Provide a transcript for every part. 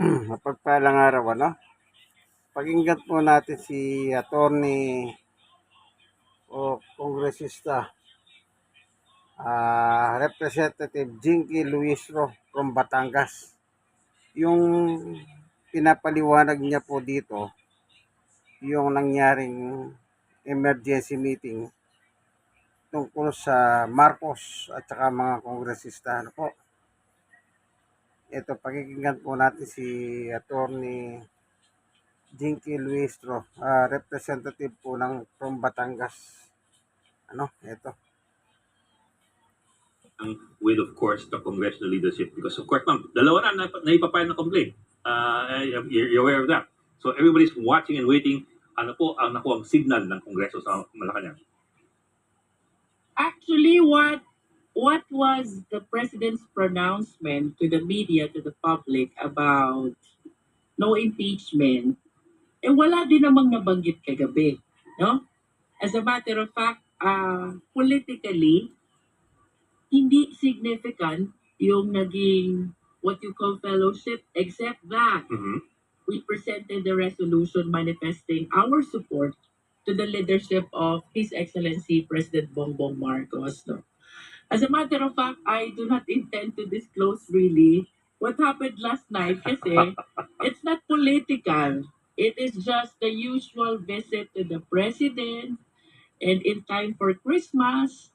Mapagpalang araw, ano? Pakinggan po natin si attorney o kongresista, ah, Representative Jinky Luisro from Batangas. Yung pinapaliwanag niya po dito, yung nangyaring emergency meeting tungkol sa Marcos at saka mga kongresista. Ano po? Ito, pakikinggan po natin si attorney Jinky Luistro, ah, representative po ng from Batangas. Ano, ito. ang- with of course the congressional leadership because of course ma'am dalawa na na naipapile na complaint uh, you're, you're aware of that so everybody's watching and waiting ano po ang nakuha ang signal ng kongreso sa Malacanang actually what what was the president's pronouncement to the media to the public about no impeachment eh wala din namang nabanggit kagabi no as a matter of fact uh, politically hindi significant yung naging what you call fellowship except that Mhm. we presented the resolution manifesting our support to the leadership of His Excellency President Bongbong Marcos. No? As a matter of fact, I do not intend to disclose really what happened last night kasi it's not political. It is just the usual visit to the President and in time for Christmas,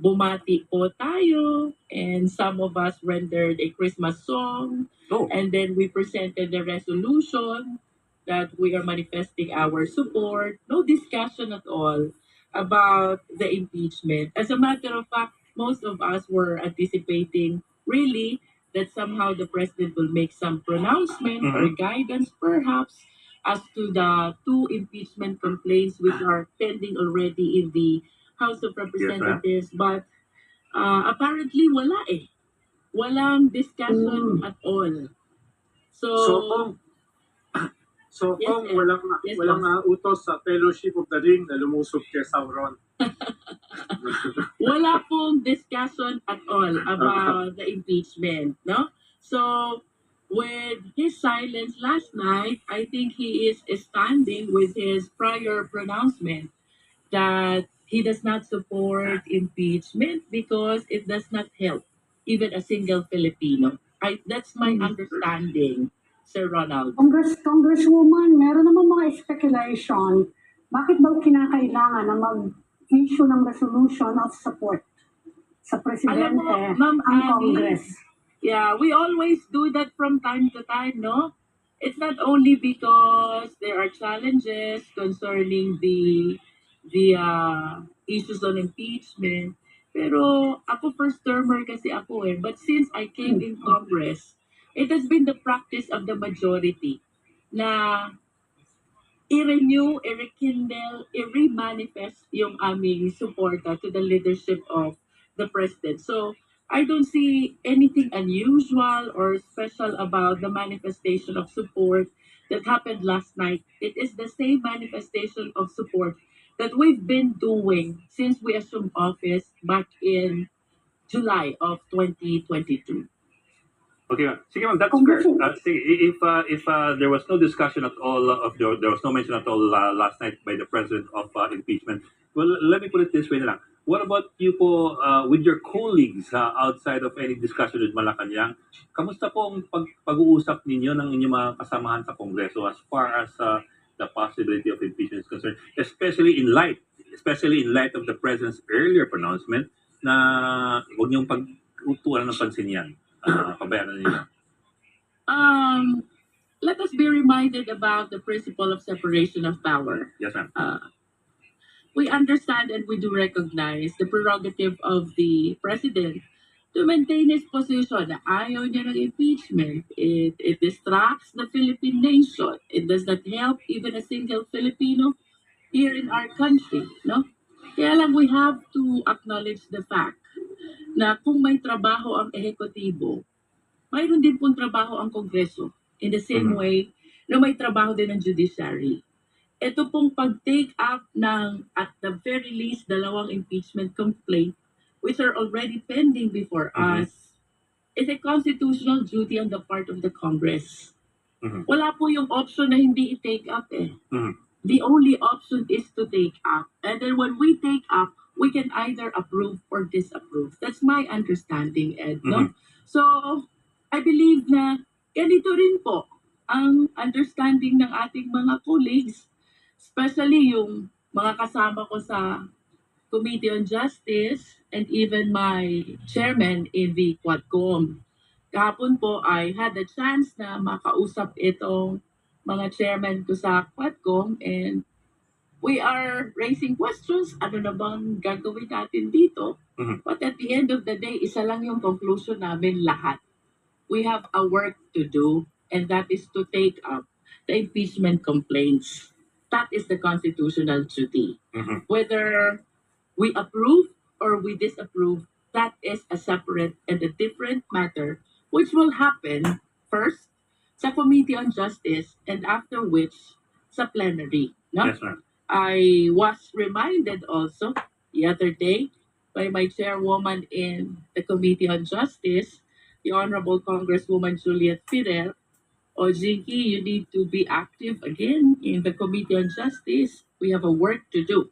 bumati po tayo and some of us rendered a Christmas song oh and then we presented the resolution that we are manifesting our support. No discussion at all about the impeachment. As a matter of fact, most of us were anticipating really that somehow the president will make some pronouncement or guidance perhaps as to the two impeachment complaints which are pending already in the House of Representatives. But uh, apparently wala eh. Walang discussion at all. So, So kung So Yes, kung walang Yes, walang boss. utos sa Fellowship of the Ring na lumusob kay Sauron. wala pong discussion at all about the impeachment, no? So, with his silence last night, I think he is standing with his prior pronouncement that he does not support impeachment because it does not help even a single Filipino. I, that's my understanding, Sir Ronald. Congress, Congresswoman, meron naman mga speculation. Bakit daw kinakailangan na mag-issue ng resolution of support sa Alam Presidente mo, Ma'am ang Abby, Congress? Yeah, we always do that from time to time, no? It's not only because there are challenges concerning the the uh, issues on impeachment, pero ako first termer kasi ako eh. But since I came in Congress, it has been the practice of the majority na i-renew, i-rekindle, i-remanifest yung aming suporta to the leadership of the President. So, I don't see anything unusual or special about the manifestation of support that happened last night. It is the same manifestation of support that we've been doing since we assumed office back in July of 2022. Okay ma'am. Sige ma'am that's fair. Uh, sige, if uh, if uh, there was no discussion at all of the, there was no mention at all uh, last night by the president of uh, impeachment well let me put it this way na lang. What about you po uh, with your colleagues uh, outside of any discussion with Malacanang? Kamusta po ang pag- pag-uusap ninyo ng inyong mga kasamahan sa Kongreso as far as uh, the possibility of impeachment is concerned, especially in light, especially in light of the President's earlier pronouncement na huwag niyong pag-utuan ng pansin yan. Uh. Um, let us be reminded about the principle of separation of power. Yes, ma'am. uh, we understand and we do recognize the prerogative of the president to maintain his position ayaw niya ng impeachment. It, it distracts the Philippine nation. It does not help even a single Filipino here in our country. No? Kaya lang we have to acknowledge the fact na kung may trabaho ang ehekutibo, mayroon din pong trabaho ang Kongreso. In the same Mhm. way na may trabaho din ang judiciary ito pong pag-take up ng at the very least dalawang impeachment complaint which are already pending before Mhm. us is a constitutional duty on the part of the Congress. Mhm. Wala po yung option na hindi i-take up eh. Mhm. The only option is to take up. And then when we take up, we can either approve or disapprove. That's my understanding, Ed. No? So, I believe na ganito rin po ang understanding ng ating mga colleagues, especially yung mga kasama ko sa Committee on Justice and even my chairman in the Quadcom. Kahapon po I had a chance na makausap itong mga chairman ko sa Quadcom and we are raising questions. Ano na bang gagawin natin dito? Mhm. But at the end of the day, isa lang yung conclusion namin lahat. We have a work to do and that is to take up the impeachment complaints. That is the constitutional duty Mhm. whether we approve or we disapprove, that is a separate and a different matter, which will happen first sa Committee on Justice and after which sa plenary. No? Yes, ma'am. I was reminded also the other day by my chairwoman in the Committee on Justice, the Honorable Congresswoman Juliet Ferrer, O Jinky, you need to be active again in the Committee on Justice. We have a work to do.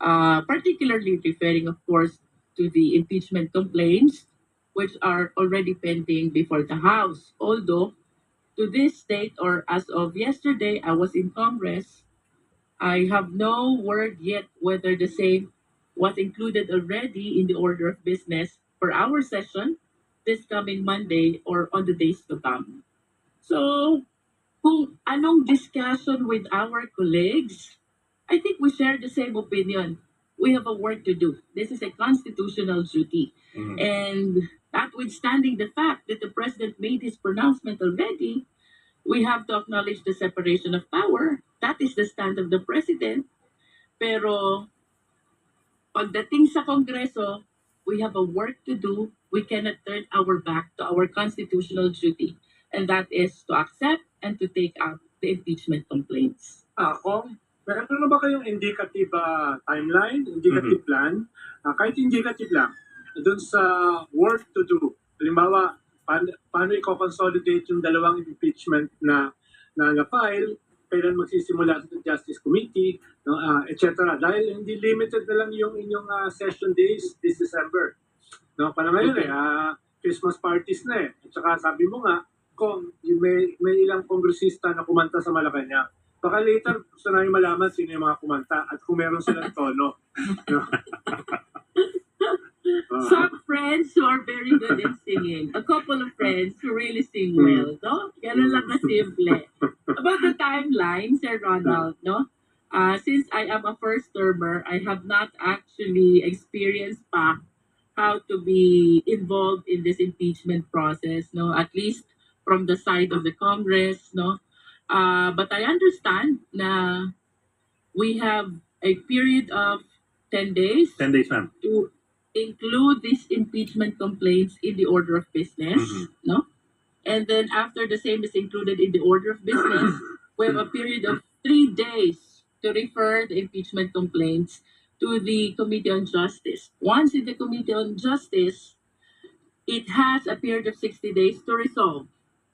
Uh, particularly referring, of course, to the impeachment complaints, which are already pending before the House. Although, to this date or as of yesterday, I was in Congress, I have no word yet whether the same was included already in the order of business for our session this coming Monday or on the days to come. So, kung anong discussion with our colleagues, I think we share the same opinion. We have a work to do. This is a constitutional duty. Mhm. And notwithstanding the fact that the president made his pronouncement already, we have to acknowledge the separation of power. That is the stand of the president. Pero pagdating sa Kongreso, we have a work to do. We cannot turn our back to our constitutional duty. And that is to accept and to take up the impeachment complaints. Ah, Kong, meron na ba kayong indicative ah, timeline, indicative plan? Ah, kahit indicative lang, doon sa work to do. Halimbawa, paano, paano i-consolidate yung dalawang impeachment na na na-file, kailan magsisimula sa Justice Committee, no, ah, etc. Dahil hindi limited na lang yung inyong ah, session days this December. No, para ngayon Okay. eh, ah, Christmas parties na eh. At saka sabi mo nga, kung may, may ilang kongresista na kumanta sa Malacanang. Baka later, gusto namin malaman sino yung mga kumanta at kung meron silang tono. No? Ah. Some friends who are very good in singing. A couple of friends who really sing well, no? Ganun lang kasimple. About the timeline, Sir Ronald, no? Uh, since I am a first termer, I have not actually experienced pa how to be involved in this impeachment process, no? At least from the side of the Congress, no? Uh, but I understand na we have a period of 10 days 10 days, ma'am. to include these impeachment complaints in the order of business, Mhm. no? And then after the same is included in the order of business, we have a period of three days to refer the impeachment complaints to the Committee on Justice. Once in the Committee on Justice, it has a period of 60 days to resolve,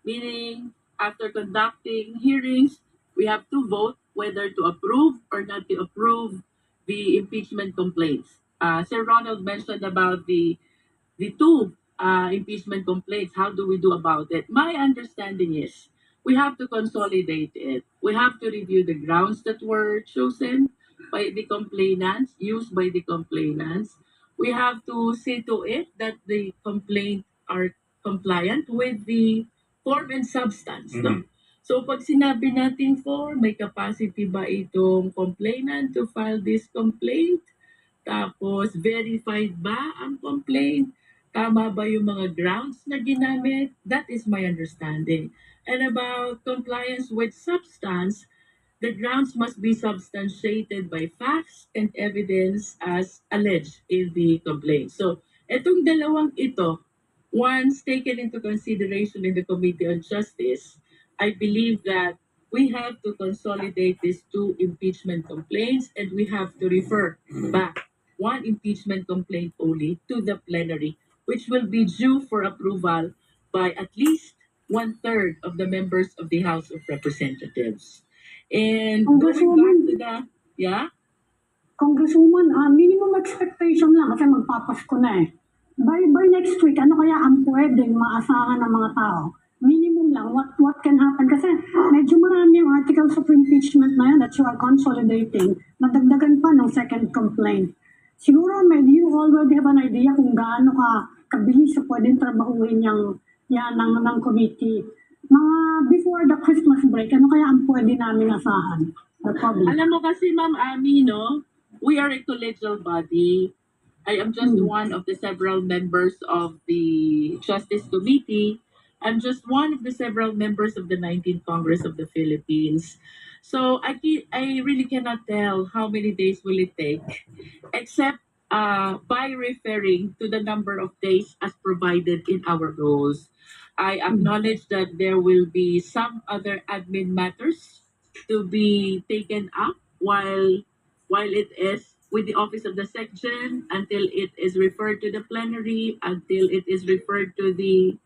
meaning after conducting hearings, we have to vote whether to approve or not to approve the impeachment complaints. Uh, Sir Ronald mentioned about the the two uh, impeachment complaints. How do we do about it? My understanding is we have to consolidate it. We have to review the grounds that were chosen by the complainants, used by the complainants. We have to see to it that the complaint are compliant with the form and substance. No? So pag sinabi natin for, may capacity ba itong complainant to file this complaint? Tapos, verified ba ang complaint? Tama ba yung mga grounds na ginamit? That is my understanding. And about compliance with substance, the grounds must be substantiated by facts and evidence as alleged in the complaint. So, etong dalawang ito, once taken into consideration in the Committee on Justice, I believe that we have to consolidate these two impeachment complaints and we have to refer back one impeachment complaint only to the plenary, which will be due for approval by at least one third of the members of the House of Representatives. And going back Congresswoman, to the, yeah? Congresswoman, ah, minimum expectation lang kasi magpapasko na eh. By, by next week, ano kaya ang pwedeng maasahan ng mga tao? Minimum lang, what what can happen? Kasi medyo marami yung articles of impeachment na yan that you are consolidating. Nadagdagan pa ng second complaint. Siguro, may you already have an idea kung gaano ka kabilis sa pwedeng trabahuin yung, yan ng, ng committee. Mga before the Christmas break, ano kaya ang pwede namin asahan? Alam mo kasi, Ma'am Ami, no? We are a collegial body. I am just Hmm. one of the several members of the Justice Committee. I'm just one of the several members of the 19th Congress of the Philippines. So I can, I really cannot tell how many days will it take, except uh, by referring to the number of days as provided in our rules. I acknowledge that there will be some other admin matters to be taken up while while it is with the office of the section until it is referred to the plenary until it is referred to the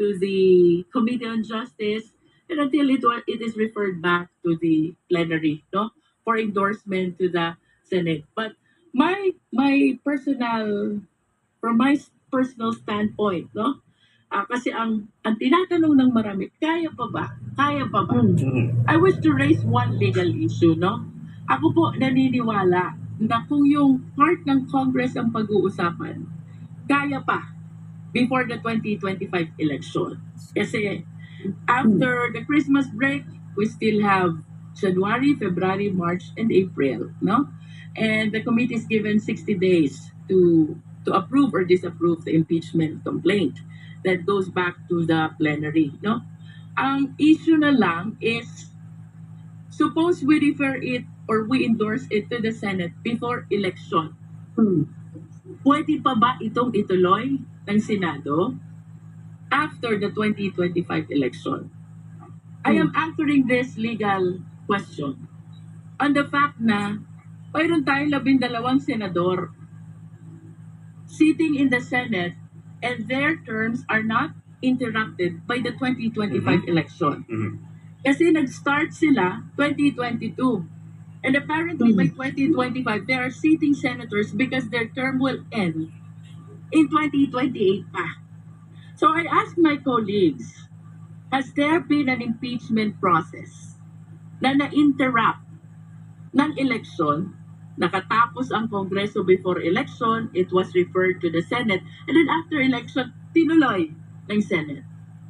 to the committee on justice and until it wa- it is referred back to the plenary no for endorsement to the senate but my my personal from my personal standpoint no ah, kasi ang ang tinatanong ng marami kaya pa ba kaya pa ba Hmm. Mhm. I wish to raise one legal issue, no? Ako po naniniwala na kung yung part ng Congress ang pag-uusapan, kaya pa before the 2025 election. Kasi after the Christmas break, we still have January, February, March, and April, no? And the committee is given 60 days to to approve or disapprove the impeachment complaint that goes back to the plenary, no? Ang issue na lang is suppose we refer it or we endorse it to the Senate before election. Hmm. Pwede pa ba itong ituloy ng Senado after the 2025 election? I am answering this legal question on the fact na mayroon tayong labindalawang senador sitting in the Senate and their terms are not interrupted by the 2025 election. Mhm. Kasi nag-start sila 2022. And apparently by 2025, there are sitting senators because their term will end in 2028 pa. So I asked my colleagues, has there been an impeachment process na na-interrupt ng election, nakatapos ang Kongreso before election, it was referred to the Senate, and then after election, tinuloy ng Senate.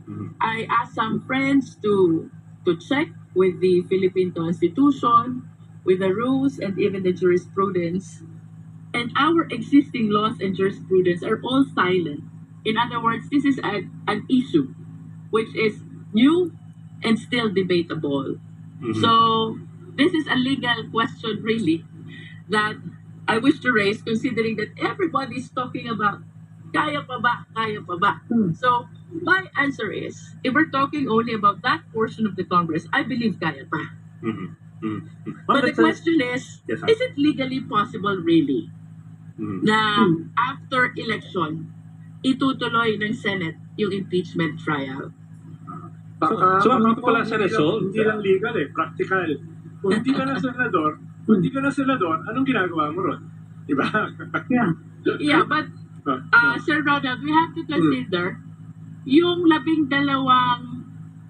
Mhm. I asked some friends to to check with the Philippine Constitution, with the rules and even the jurisprudence. And our existing laws and jurisprudence are all silent. In other words, this is a, an issue which is new and still debatable. Mhm. So this is a legal question really that I wish to raise considering that everybody is talking about kaya pa ba, kaya pa ba. Hmm. So my answer is, if we're talking only about that portion of the Congress, I believe kaya pa. Mhm. Mhm. Ma'am, But the that's a- question is, Yes, is it legally possible really Mhm. na Hmm. after election, itutuloy ng Senate yung impeachment trial? Baka, So- so ano baka pala sa result? Hindi lang legal eh, practical. Kung hindi ka na senador, kung hindi ka na senador, anong ginagawa mo ron? Di ba? Yeah. Yeah, but uh, Sir Ronald, we have to consider yung labing dalawang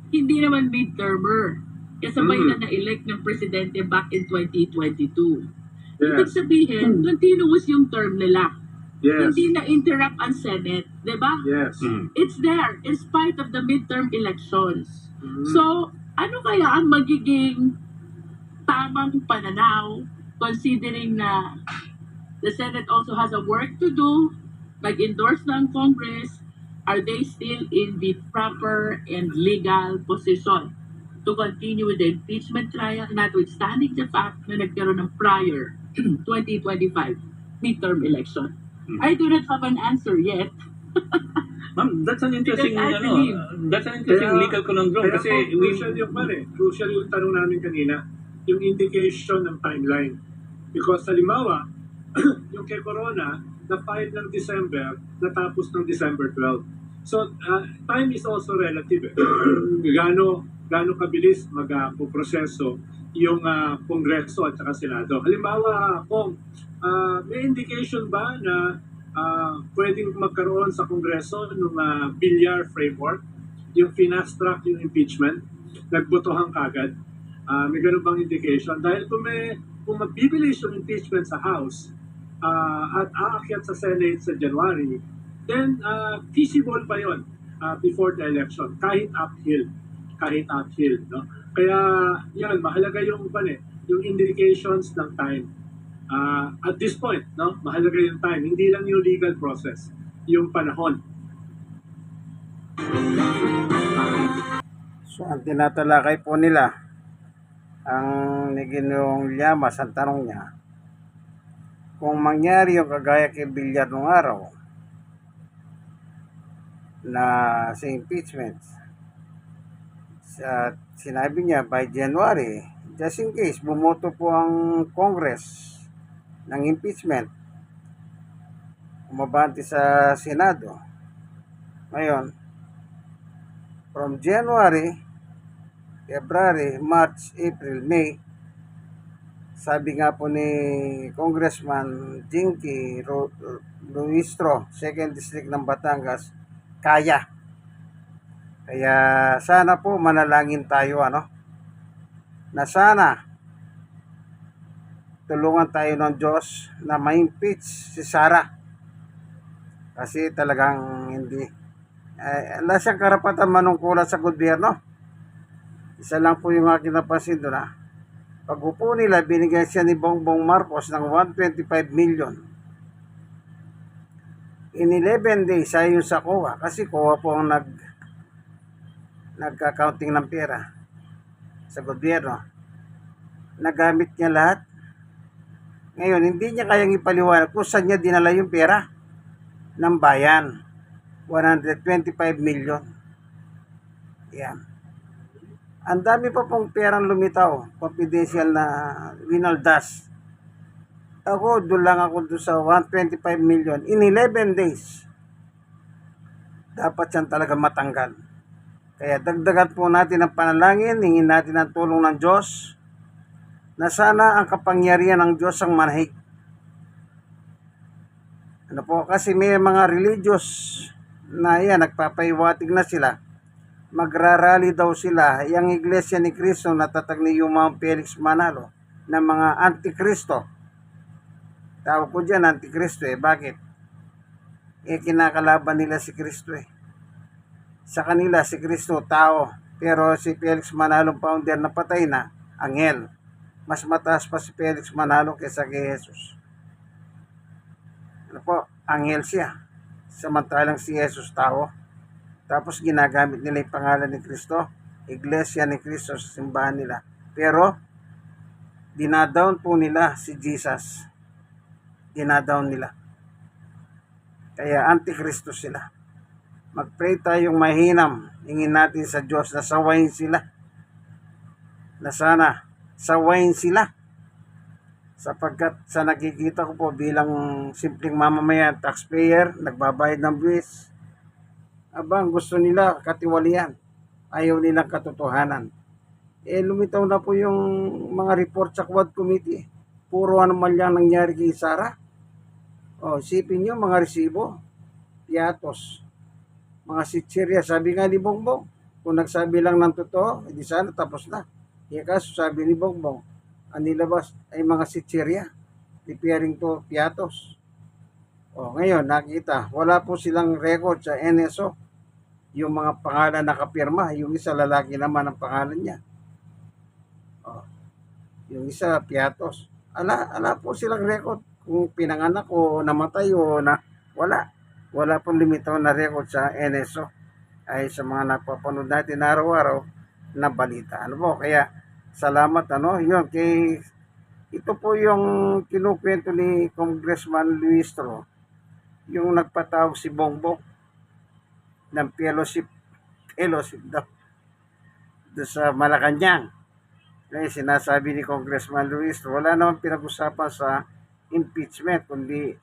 hindi naman midtermer. Kasabay Mm. na na-elect ng presidente back in 2022. Ibig yes, sabihin, Mm. continuous yung term nila. Yes, Hindi na-interrupt ang Senate. 'di ba? yes. Mhm. It's there in spite of the midterm elections. Mm. So, ano kaya ang magiging tamang pananaw considering na the Senate also has a work to do, nag-endorse ng Congress, are they still in the proper and legal position to continue with the impeachment trial notwithstanding the fact na nagkaroon ng prior 2025 midterm election? Hmm. I do not have an answer yet. Ma'am, that's an interesting, Because I ano, believe- that's an interesting Kaya- legal conundrum Kaya kasi po, we, crucial yung pare, crucial yung tanong namin kanina, yung indication ng timeline. Because halimbawa, yung kay Corona, na-file ng December, natapos ng December 12. So, uh, time is also relative. Eh. Gaano, gaano kabilis mag-proseso yung uh, Kongreso at saka Senado. Halimbawa, kung uh, may indication ba na uh, pwedeng magkaroon sa Kongreso ng uh, bilyar framework, yung finast track yung impeachment, nagbotohan kagad. Uh, may ganun bang indication? Dahil kung may kung magbibilis yung impeachment sa House uh, at aakyat sa Senate sa January, then uh, feasible pa yon uh, before the election, kahit uphill. Kahit uphill. No? Kaya yan, mahalaga yung, pan, eh, yung indications ng time. Uh, at this point, no, mahalaga yung time. Hindi lang yung legal process, yung panahon. So, ang tinatalakay po nila, ang ni Ginoong Llamas, ang tanong niya, kung mangyari yung kagaya kay Villar nung araw, na sa impeachment, sa sinabi niya by January, just in case, bumoto po ang Congress ng impeachment, umabante sa Senado. Ngayon, from January, February, March, April, May, sabi nga po ni Congressman Jinky Ro- Luistro, 2nd District ng Batangas, kaya. Kaya sana po manalangin tayo ano, na sana tulungan tayo ng Diyos na ma-impeach si Sara. Kasi talagang hindi, eh, wala siyang karapatan manungkulan sa gobyerno. Isa lang po yung aking napansin doon ha. Pag upo nila, binigyan siya ni Bongbong Marcos ng 125 million. In 11 days, ayon sa COA, kasi COA po ang nag nagka-counting ng pera sa gobyerno. Nagamit niya lahat. Ngayon, hindi niya kayang ipaliwanag kung saan niya dinala yung pera ng bayan. 125 million. Yan. Ang dami pa pong perang lumitaw, confidential na winaldas. Ako, doon lang ako doon sa 125 million in 11 days. Dapat yan talaga matanggal. Kaya dagdagan po natin ang panalangin, hingin natin ang tulong ng Diyos na sana ang kapangyarihan ng Diyos ang manahig. Ano po, kasi may mga religious na yan, nagpapaiwatig na sila magrarally daw sila yung iglesia ni Kristo na tatag ni Yumang Felix Manalo ng mga antikristo. Tawag ko dyan antikristo eh. Bakit? Eh kinakalaban nila si Kristo eh. Sa kanila si Kristo tao. Pero si Felix Manalo founder na patay na, angel. Mas mataas pa si Felix Manalo kaysa kay Jesus. Ano po? Angel siya. Samantalang si Jesus tao. Tapos ginagamit nila yung pangalan ni Kristo, Iglesia ni Kristo sa simbahan nila. Pero, dinadown po nila si Jesus. Dinadown nila. Kaya antikristo sila. Mag-pray tayong mahinam. Hingin natin sa Diyos na sawayin sila. Na sana, sawayin sila. Sapagkat sa nakikita ko po bilang simpleng mamamayan, taxpayer, nagbabayad ng buwis, abang gusto nila katiwalian. Ayaw nilang katotohanan. Eh, lumitaw na po yung mga report sa Quad Committee. Puro ano man lang nangyari kay Sara. O, isipin nyo, mga resibo, piatos, mga sitsirya. Sabi nga ni Bongbong, kung nagsabi lang ng totoo, edi sana tapos na. Kaya kaso sabi ni Bongbong, ang nilabas ay mga sitsirya, preparing to piatos. O, ngayon, nakita, wala po silang record sa NSO yung mga pangalan nakapirma, yung isa lalaki naman ang pangalan niya. Oh. Yung isa Piatos. Ala, ala po silang record kung pinanganak o namatay o na wala. Wala pong limitaw na record sa NSO ay sa mga napapanood natin araw-araw na balita. Ano po? Kaya salamat ano, yun kay ito po yung kinukwento ni Congressman Luistro yung nagpatawag si Bongbong ng fellowship fellowship daw doon sa Malacanang. Kasi sinasabi ni Congressman Luis, wala naman pinag-usapan sa impeachment, kundi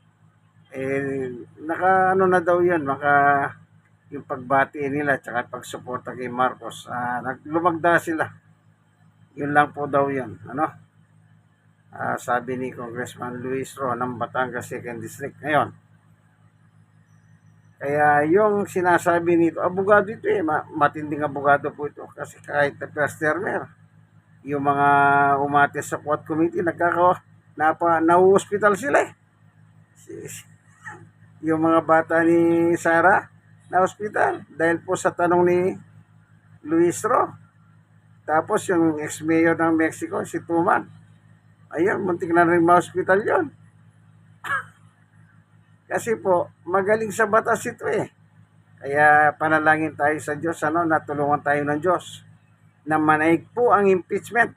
eh, naka ano na daw yun, maka yung pagbati nila tsaka pagsuporta kay Marcos. Ah, naglumagda sila. Yun lang po daw yun. Ano? Ah, sabi ni Congressman Luis Ro ng Batangas 2nd District. Ngayon, kaya yung sinasabi nito, abogado ito eh, ma- matinding abogado po ito. Kasi kahit na first termer, yung mga umates sa quad committee, nagkaka, napa, na-hospital sila eh. Yung mga bata ni Sara, na-hospital. Dahil po sa tanong ni Luis Ro. Tapos yung ex-mayor ng Mexico, si Tuman. Ayun, muntik na rin ma-hospital yun. Kasi po, magaling sa batas ito eh. Kaya panalangin tayo sa Diyos, ano, natulungan tayo ng Diyos na manaig po ang impeachment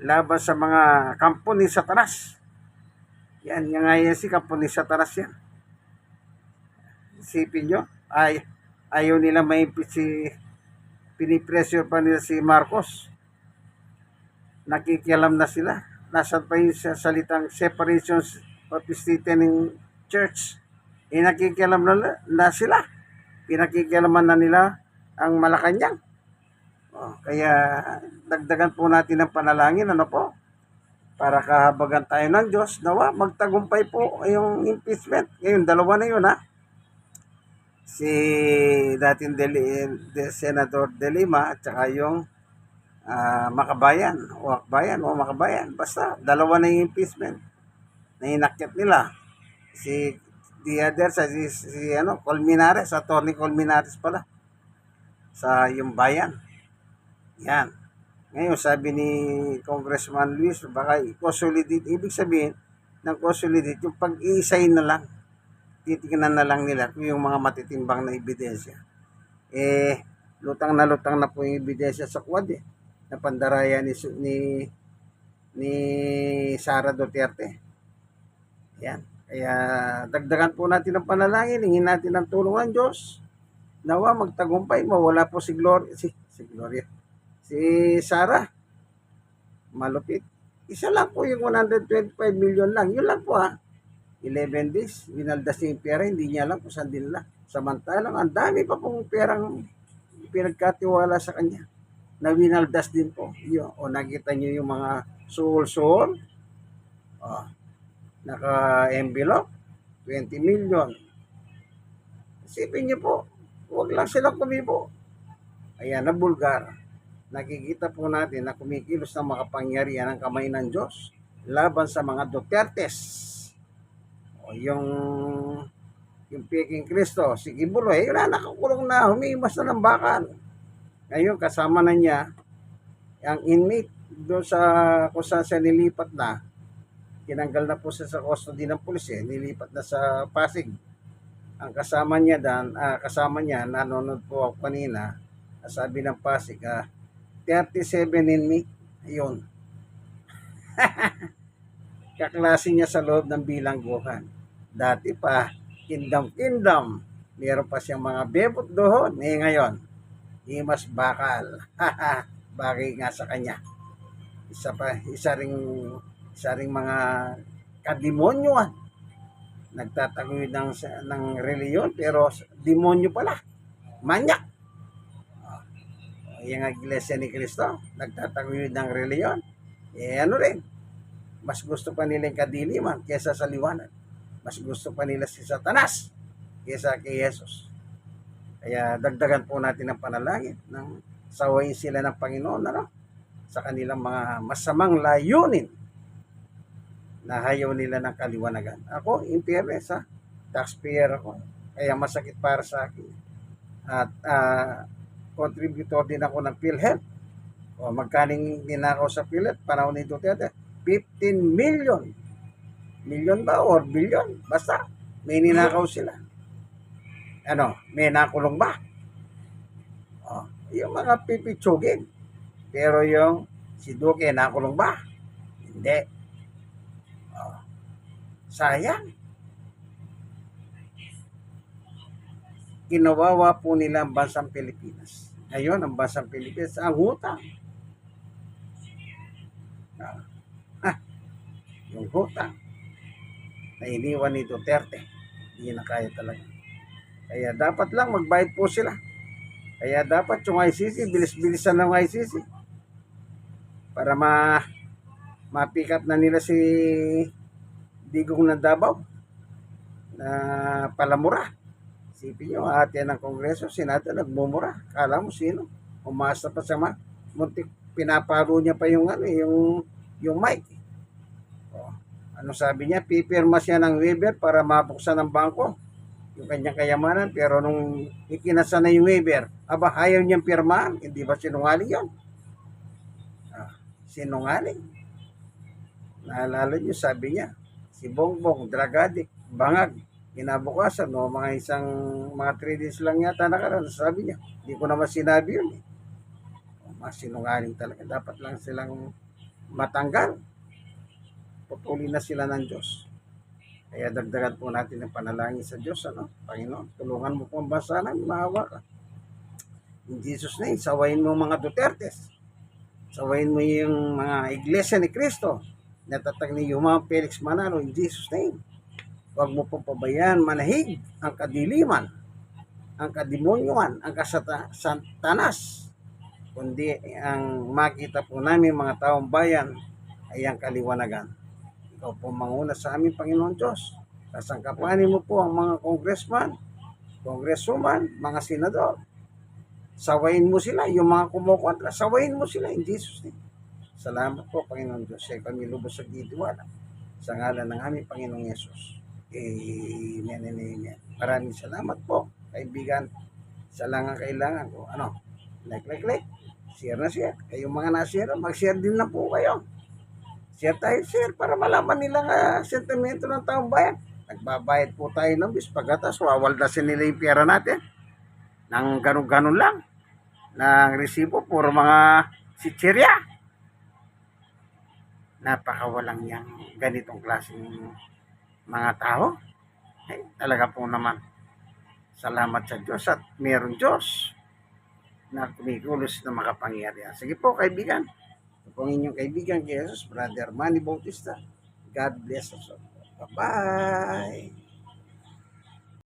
laban sa mga kampo ni Satanas. Yan, yan nga yan si kampo ni Satanas yan. Isipin nyo, ay, ayaw nila ma-impeach si, pinipressure pa nila si Marcos. Nakikialam na sila. Nasaan pa yung sa- salitang separation of state and church. Eh, nakikialam na, na sila. Pinakikialaman na nila ang Malacanang. Oh, kaya dagdagan po natin ng panalangin, ano po? Para kahabagan tayo ng Diyos, nawa, magtagumpay po yung impeachment. Ngayon, dalawa na yun, ha? Si dating Deli, de, Senador De Lima at saka yung ah, Makabayan o Akbayan o Makabayan. Basta, dalawa na yung impeachment na inakyat nila. Si the other, si, si ano, Colmenares, Attorney Colmenares pala. Sa yung bayan. Yan. Ngayon, sabi ni Congressman Luis, baka i-consolidate. Ibig sabihin, ng consolidate, yung pag-iisay na lang. Titignan na lang nila yung mga matitimbang na ebidensya. Eh, lutang na lutang na po yung ebidensya sa quad eh. Na pandaraya ni, ni, ni Sara Duterte. Yan. Kaya dagdagan po natin ang panalangin, hingin natin ang tulong ng Diyos. Nawa magtagumpay, mawala po si Gloria, si, si Gloria, si Sarah. Malupit. Isa lang po yung 125 million lang. Yun lang po ha. 11 days, winaldas niya yung pera, hindi niya alam kung saan dinala. Samantalang, ang dami pa pong perang pinagkatiwala sa kanya. Na winaldas din po. Yun. O nakita niyo yung mga suol-suol. Oh, naka-envelope, 20 million. Isipin niyo po, huwag lang silang kumibo. Ayan, na bulgar. Nakikita po natin na kumikilos ng makapangyarihan ng kamay ng Diyos laban sa mga Dutertes. O yung yung Peking Kristo, si Kibulo, eh, wala nakakulong na, humimas na ng bakal. Ngayon, kasama na niya, ang inmate doon sa kung saan siya nilipat na, tinanggal na po siya sa custody ng pulis eh, nilipat na sa Pasig. Ang kasama niya dan, ah, kasama niya, nanonood po ako kanina, sabi ng Pasig, ah, 37 inmate, ayun. Kaklase niya sa loob ng bilangguhan. Dati pa, kingdom kingdom, meron pa siyang mga bebot doon, eh ngayon, himas bakal. Bagay nga sa kanya. Isa pa, isa ring isa ring mga kademonyo ah. Nagtataguyod ng, ng reliyon pero demonyo pala. Manyak. Yung iglesia ni Cristo, nagtataguyod ng reliyon. Eh ano rin, mas gusto pa nila yung kadiliman kesa sa liwanag. Mas gusto pa nila si Satanas kesa kay Jesus. Kaya dagdagan po natin ang panalangin ng sawayin sila ng Panginoon ano? sa kanilang mga masamang layunin na hayaw nila ng kaliwanagan. Ako, impiyernes ha, taxpayer ako. Kaya masakit para sa akin. At ah, contributor din ako ng PhilHealth. O magkaling ninakaw sa PhilHealth, panahon ni Duterte, 15 million. Million ba or billion? Basta, may ninakaw sila. Ano, may nakulong ba? O, yung mga pipitsugin. Pero yung si Duque nakulong ba? Hindi. Oh. Sayang. Ginawawa po nila ang bansang Pilipinas. Ngayon, ang bansang Pilipinas, ang hutang. Ah, yung hutang na iniwan ni Duterte, hindi na kaya talaga. Kaya dapat lang magbayad po sila. Kaya dapat yung ICC, bilis-bilisan ng ICC. Para ma ma-pick up na nila si Digong ng Davao na palamura. Isipin nyo, ate ng Kongreso, Senado, nagmumura. Kala mo sino? Umasa pa sa ma. Muntik, pinapalo niya pa yung ano, yung, yung mic. Ano sabi niya? Pipirma siya ng waiver para mabuksan ng bangko yung kanyang kayamanan. Pero nung ikinasa na yung waiver, aba, ayaw niyang pirmahan. Hindi ba sinungaling yun? Ah, sinungaling. Naalala niyo, sabi niya, si Bongbong, drug addict, bangag, kinabukasan, no, mga isang, mga 3 days lang yata nakaraan, sabi niya, hindi ko naman sinabi yun eh. Mga sinungaling talaga, dapat lang silang matanggal. Pupuli na sila ng Diyos. Kaya dagdagan po natin ang panalangin sa Diyos, ano? Panginoon, tulungan mo po ang bansa maawa ka. In Jesus name, sawayin mo mga Dutertes. Sawayin mo yung mga iglesia ni Cristo. Natatag ni Yuma Felix Manalo in Jesus name. Huwag mo pong pabayaan manahig ang kadiliman, ang kademonyuan, ang kasatanas. Kundi ang makita po namin mga taong bayan ay ang kaliwanagan. Ikaw po manguna sa amin, Panginoon Diyos. Kasangkapanin mo po ang mga congressman, congresswoman, mga senador. Sawayin mo sila, yung mga kumukontra, sawayin mo sila in Jesus name. Salamat po, Panginoon Diyos. Sa kami lubos sa gitiwala. Sa ngalan ng aming Panginoong Yesus. Amen and amen. Maraming salamat po, kaibigan. Sa lang ang kailangan ko. Ano? Like, like, like. Share na share. Kayong mga na-share, mag-share din na po kayo. Share tayo, share para malaman nila nga sentimento ng taong bayan. Nagbabayad po tayo ng bis pagkatas, wawaldasin nila yung pera natin. Nang ganun-ganun lang. Nang resibo, puro mga sitsirya napakawalang yang ganitong klaseng mga tao. Ay, talaga po naman. Salamat sa Diyos at meron Diyos na kumikulos na makapangyarihan. Sige po, kaibigan. Po ang inyong kaibigan kay Jesus, Brother Manny Bautista. God bless us all. Bye-bye.